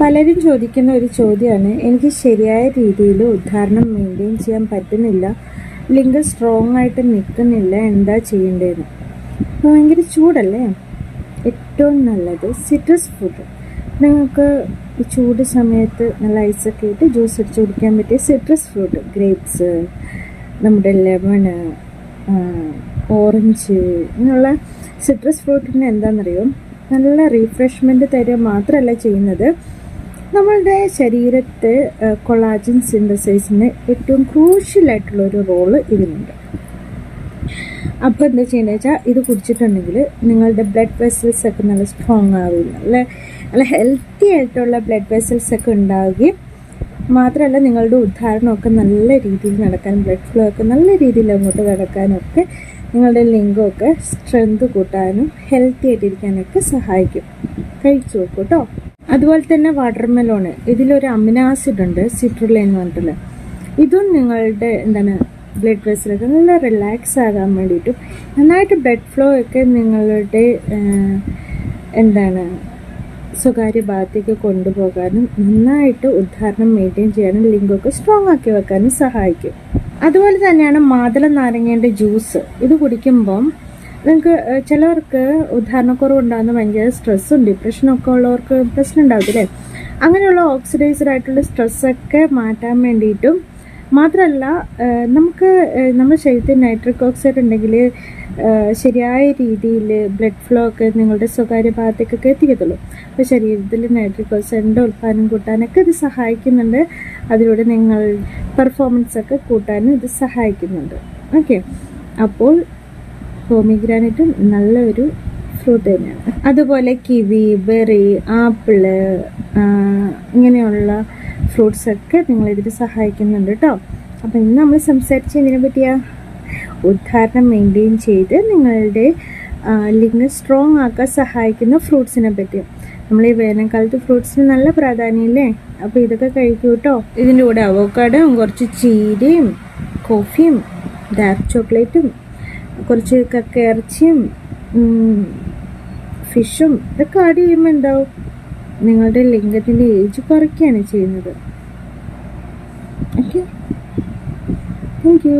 പലരും ചോദിക്കുന്ന ഒരു ചോദ്യമാണ് എനിക്ക് ശരിയായ രീതിയിൽ ഉദ്ധാരണം മെയിന്റെയിൻ ചെയ്യാൻ പറ്റുന്നില്ല ലിംഗം സ്ട്രോങ് ആയിട്ട് നിൽക്കുന്നില്ല എന്താ ചെയ്യേണ്ടതെന്ന് ഭയങ്കര ചൂടല്ലേ? ഏറ്റവും നല്ലത് സിട്രസ് ഫുഡ് നിങ്ങൾക്ക് ഈ ചൂട് സമയത്ത് നല്ല ഐസൊക്കെ ഇട്ട് ജ്യൂസ് അടിച്ച് കുടിക്കാൻ പറ്റിയ സിട്രസ് ഫ്രൂട്ട് ഗ്രേപ്സ് നമ്മുടെ ലെമണ് ഓറഞ്ച് ഇങ്ങനെയുള്ള സിട്രസ് ഫ്രൂട്ടിന് എന്താണെന്നറിയോ? നല്ല റീഫ്രഷ്മെന്റ് തരിക മാത്രമല്ല ചെയ്യുന്നത്. നമ്മളുടെ ശരീരത്തെ കൊളാജൻ സിന്തസൈസിന് ഏറ്റവും ക്രൂഷ്യലായിട്ടുള്ള ഒരു റോൾ ഇതിനുണ്ട്. അപ്പോൾ എന്താ ചെയ്യുന്നത് വെച്ചാൽ ഇത് കുടിച്ചിട്ടുണ്ടെങ്കിൽ നിങ്ങളുടെ ബ്ലഡ് വെസൽസ് ഒക്കെ നല്ല സ്ട്രോങ് ആവില്ല അല്ലെ നല്ല ഹെൽത്തി ആയിട്ടുള്ള ബ്ലഡ് വെസൽസ് ഒക്കെ ഉണ്ടാവുകയും മാത്രമല്ല നിങ്ങളുടെ ഉദ്ധാരണമൊക്കെ നല്ല രീതിയിൽ നടക്കാൻ ബ്ലഡ് ഫ്ലോ ഒക്കെ നല്ല രീതിയിൽ അങ്ങോട്ട് കിടക്കാനൊക്കെ നിങ്ങളുടെ ലിംഗമൊക്കെ സ്ട്രെങ്ത് കൂട്ടാനും ഹെൽത്തി ആയിട്ടിരിക്കാനൊക്കെ സഹായിക്കും. കഴിച്ചു നോക്കൂ കേട്ടോ അതുപോലെ തന്നെ വാട്ടർമെലോണ് ഇതിലൊരു അമിനോ ആസിഡ് ഉണ്ട് സിട്രുലൈൻ എന്ന് പറഞ്ഞിട്ടുള്ള. ഇതും നിങ്ങളുടെ എന്താണ് ബ്ലഡ് വെസലൊക്കെ നല്ല റിലാക്സ് ആകാൻ വേണ്ടിയിട്ടും നന്നായിട്ട് ബ്ലഡ് ഫ്ലോ ഒക്കെ നിങ്ങളുടെ എന്താണ് സ്വകാര്യ ഭാഗത്തേക്ക് കൊണ്ടുപോകാനും നന്നായിട്ട് ഉദ്ധാരണം മെയിന്റെയിൻ ചെയ്യാനും ലിങ്കൊക്കെ സ്ട്രോങ് ആക്കി വെക്കാനും സഹായിക്കും. അതുപോലെ തന്നെയാണ് മാതള നാരങ്ങേന്റെ ജ്യൂസ് ഇത് കുടിക്കുമ്പം നിങ്ങൾക്ക് ചിലവർക്ക് ഉദാഹരണക്കുറവ് ഉണ്ടാകുന്ന ഭയങ്കര സ്ട്രെസ്സും ഡിപ്രഷനൊക്കെ ഉള്ളവർക്ക് പ്രശ്നം ഉണ്ടാവില്ലേ അങ്ങനെയുള്ള ഓക്സിഡൈസ്ഡ് ആയിട്ടുള്ള സ്ട്രെസ്സൊക്കെ മാറ്റാൻ വേണ്ടിയിട്ടും മാത്രമല്ല നമുക്ക് നമ്മുടെ ശരീരത്തിൽ നൈട്രിക് ഓക്സൈഡ് ഉണ്ടെങ്കിൽ ശരിയായ രീതിയിൽ ബ്ലഡ് ഫ്ലോ ഒക്കെ നിങ്ങളുടെ സ്വകാര്യ ഭാഗത്തേക്കൊക്കെ എത്തിക്കത്തുള്ളൂ. അപ്പോൾ ശരീരത്തിൽ നൈട്രിക് ഓക്സൈഡിന്റെ ഉൽപ്പാദനം കൂട്ടാനൊക്കെ ഇത് സഹായിക്കുന്നുണ്ട്. അതിലൂടെ നിങ്ങൾ പെർഫോമൻസ് ഒക്കെ കൂട്ടാനും ഇത് സഹായിക്കുന്നുണ്ട്. ഓക്കെ അപ്പോൾ പോമിഗ്രാനൈറ്റ് നല്ലൊരു ഫ്രൂട്ട് തന്നെയാണ്. അതുപോലെ കിവി ബെറി ആപ്പിൾ ഇങ്ങനെയുള്ള ഫ്രൂട്ട്സൊക്കെ നിങ്ങളിതിൽ സഹായിക്കുന്നുണ്ട് കേട്ടോ അപ്പോൾ ഇന്ന് നമ്മൾ സംസാരിച്ച് എന്തിനെ പറ്റിയ? ഉദ്ധാരണം മെയിന്റെയിൻ ചെയ്ത് നിങ്ങളുടെ ലിംഗം സ്ട്രോങ് ആക്കാൻ സഹായിക്കുന്ന ഫ്രൂട്ട്സിനെ പറ്റി. നമ്മൾ ഈ വേനൽക്കാലത്ത് ഫ്രൂട്ട്സിന് നല്ല പ്രാധാന്യമില്ലേ? അപ്പോൾ ഇതൊക്കെ കഴിക്കൂ കേട്ടോ ഇതിന്റെ കൂടെ അവോക്കാഡും കുറച്ച് ചീരയും കോഫിയും ഡാർക്ക് ചോക്ലേറ്റും കുറച്ച് കക്ക ഇറച്ചിയും ഫിഷും ഇതൊക്കെ ആഡ് ചെയ്യുമ്പോൾ എന്താവും നിങ്ങളുടെ ലിംഗത്തിന്റെ ഏജ് കുറയ്ക്കുകയാണ് ചെയ്യുന്നത്. Okay thank you